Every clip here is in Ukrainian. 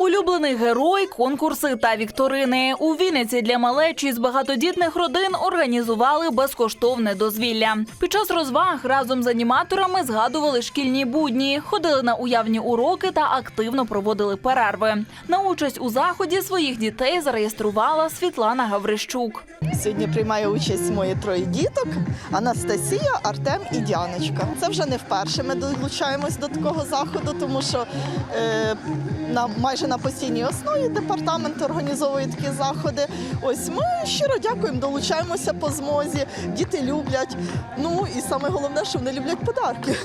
Улюблений герой, конкурси та вікторини. У Вінниці для малечі з багатодітних родин організували безкоштовне дозвілля. Під час розваг разом з аніматорами згадували шкільні будні, ходили на уявні уроки та активно проводили перерви. На участь у заході своїх дітей зареєструвала Світлана Гаврищук. Сьогодні приймає участь мої троє діток: Анастасія, Артем і Діаночка. Це вже не вперше. Ми долучаємось до такого заходу, тому що е, на майже на постійній основі департамент організовує такі заходи. Ось ми щиро дякуємо, долучаємося по змозі. Діти люблять. Ну і саме головне, що вони люблять подарки.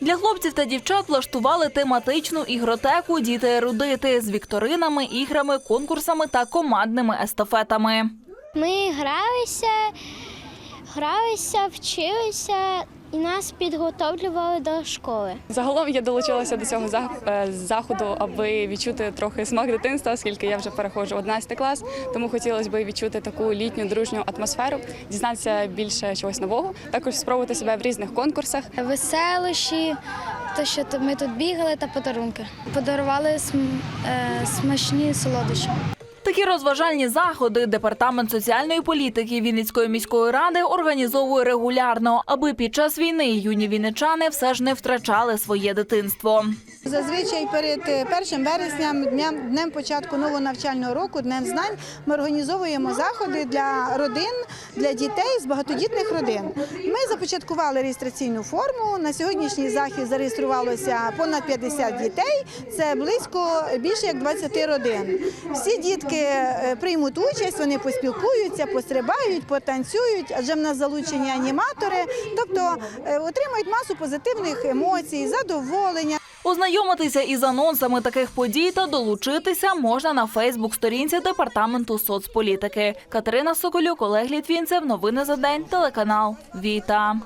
Для хлопців та дівчат влаштували тематичну ігротеку Діти ерудити з вікторинами, іграми, конкурсами та командними естафетами. Ми гралися, гралися, вчилися і нас підготовлювали до школи. Загалом я долучилася до цього е, заходу, аби відчути трохи смак дитинства, оскільки я вже переходжу в 11 клас. Тому хотілося б відчути таку літню дружню атмосферу, дізнатися більше чогось нового, також спробувати себе в різних конкурсах. Веселощі, те, що то ми тут бігали, та подарунки. Подарували е, смачні солодощі. Такі розважальні заходи департамент соціальної політики Вінницької міської ради організовує регулярно, аби під час війни юні вінничани все ж не втрачали своє дитинство. Зазвичай перед е, 1 вересням, днем, днем початку нового навчального року, днем знань, ми організовуємо заходи для родин, для дітей з багатодітних родин. Ми започаткували реєстраційну форму. На сьогоднішній захід зареєструвалося понад 50 дітей. Це близько більше як 20 родин. Всі дітки приймуть участь, вони поспілкуються, пострибають, потанцюють, адже в нас залучені аніматори, тобто е, отримають масу позитивних емоцій, задоволення. Ознайомитися із анонсами таких подій та долучитися можна на Фейсбук-сторінці департаменту соцполітики. Катерина Соколюк, Олег Літвінцев. Новини за день. Телеканал Віта.